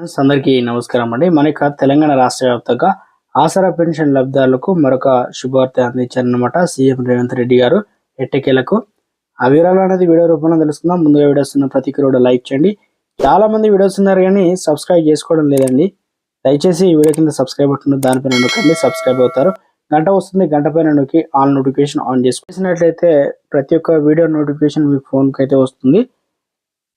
Friends, అందరికీ నమస్కారం అండి. మన యొక్క తెలంగాణ రాష్ట్ర వ్యాప్తంగా ఆసరా పెన్షన్ లబ్ధిదారులకు మరొక శుభవార్త అందించారనమాట సీఎం రేవంత్ రెడ్డి గారు. ఎట్టకేలకు ఆ వివరాలు అనేది వీడియో రూపంలో తెలుసుకుందాం. ముందుగా వీడియోస్ ఉన్న ప్రతి కూడా లైక్ చేయండి. చాలా మంది వీడియోస్ ఉన్నారు కానీ సబ్స్క్రైబ్ చేసుకోవడం లేదండి. దయచేసి ఈ వీడియో కింద సబ్స్క్రైబ్ బటన్ దానిపైన నొక్కండి సబ్స్క్రైబ్ అవుతారు. గంట వస్తుంది గంట పైన నొక్కి ఆల్ నోటిఫికేషన్ ఆన్ చేసుకున్నట్లయితే ప్రతి ఒక్క వీడియో నోటిఫికేషన్ మీ ఫోన్కి అయితే వస్తుంది.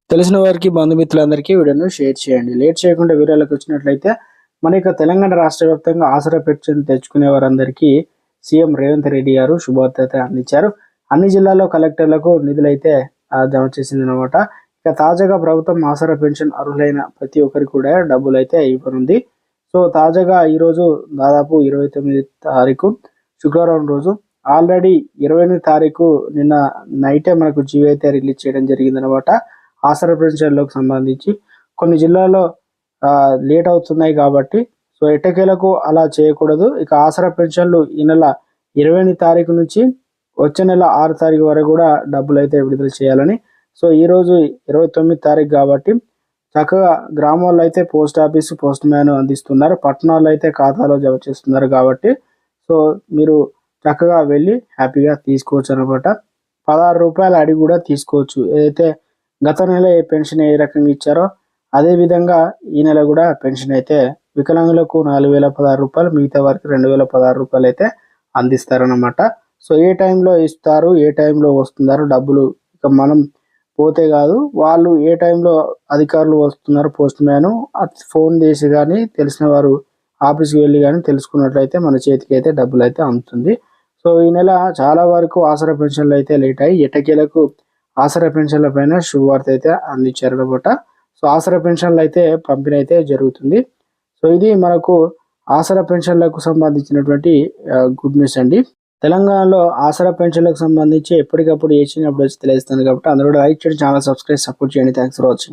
తెలిసిన వారికి బంధుమిత్రులందరికీ వీడియోను షేర్ చేయండి. లేట్ చేయకుండా వీడియోలకు వచ్చినట్లయితే మన యొక్క తెలంగాణ రాష్ట్ర వ్యాప్తంగా ఆసరా పెన్షన్ తెచ్చుకునే వారందరికీ సీఎం రేవంత్ రెడ్డి గారు శుభార్త అయితే అందించారు. అన్ని జిల్లాల్లో కలెక్టర్లకు నిధులైతే జమ చేసింది అనమాట ఇక తాజాగా ప్రభుత్వం ఆసరా పెన్షన్ అర్హులైన ప్రతి ఒక్కరికి కూడా డబ్బులు అయితే ఇవ్వనుంది. సో తాజాగా ఈ రోజు దాదాపు ఇరవై తొమ్మిది తారీఖు శుక్రవారం రోజు ఆల్రెడీ ఇరవై ఎనిమిది తారీఖు నిన్న నైటే మనకు జీవో అయితే రిలీజ్ చేయడం జరిగింది అనమాట ఆసరా పెన్షన్లకు సంబంధించి కొన్ని జిల్లాల్లో లేట్ అవుతున్నాయి కాబట్టి సో ఎట్టకేలకు అలా చేయకూడదు. ఇక ఆసరా పెన్షన్లు ఈ నెల ఇరవై తారీఖు నుంచి వచ్చే నెల ఆరు తారీఖు వరకు కూడా డబ్బులు అయితే విడుదల చేయాలని సో ఈరోజు ఇరవై తొమ్మిది తారీఖు కాబట్టి చక్కగా గ్రామాల్లో అయితే పోస్ట్ ఆఫీస్ పోస్ట్ మ్యాన్ అందిస్తున్నారు. పట్టణాల్లో అయితే ఖాతాలో జమ చేస్తున్నారు కాబట్టి సో మీరు చక్కగా వెళ్ళి హ్యాపీగా తీసుకోవచ్చు అనమాట పదహారు రూపాయల అడిగి కూడా తీసుకోవచ్చు. ఏదైతే గత నెల ఏ పెన్షన్ ఏ రకంగా ఇచ్చారో అదే విధంగా ఈ నెల కూడా పెన్షన్ అయితే వికలాంగులకు నాలుగు వేల పదహారు రూపాయలు మిగతా వారికి రెండు వేల పదహారు రూపాయలు అయితే అందిస్తారనమాట సో ఏ టైంలో ఇస్తారు ఏ టైంలో వస్తున్నారు డబ్బులు ఇక మనం పోతే కాదు. వాళ్ళు ఏ టైంలో అధికారులు వస్తున్నారు పోస్ట్ మ్యాన్ ఫోన్ చేసి కానీ తెలిసిన వారు ఆఫీస్కి వెళ్ళి కానీ తెలుసుకున్నట్లయితే మన చేతికి అయితే డబ్బులు అయితే అందుతుంది సో ఈ నెల చాలా వరకు ఆసరా పెన్షన్లు అయితే లేట్ అయ్యి ఎట్టకేలకు ఆసరా పెన్షన్ల పైన శుభవార్త అయితే అందించారు అనమాట సో ఆసరా పెన్షన్లు అయితే పంపిణీ అయితే జరుగుతుంది. సో ఇది మనకు ఆసరా పెన్షన్లకు సంబంధించినటువంటి గుడ్ న్యూస్ అండి. తెలంగాణలో ఆసరా పెన్షన్లకు సంబంధించి ఎప్పటికప్పుడు ఏ చిన్నప్పుడు వచ్చి కాబట్టి అందరూ లైక్ చేయండి ఛానల్ సబ్స్క్రైబ్ సపోర్ట్ చేయండి. Thanks for watching.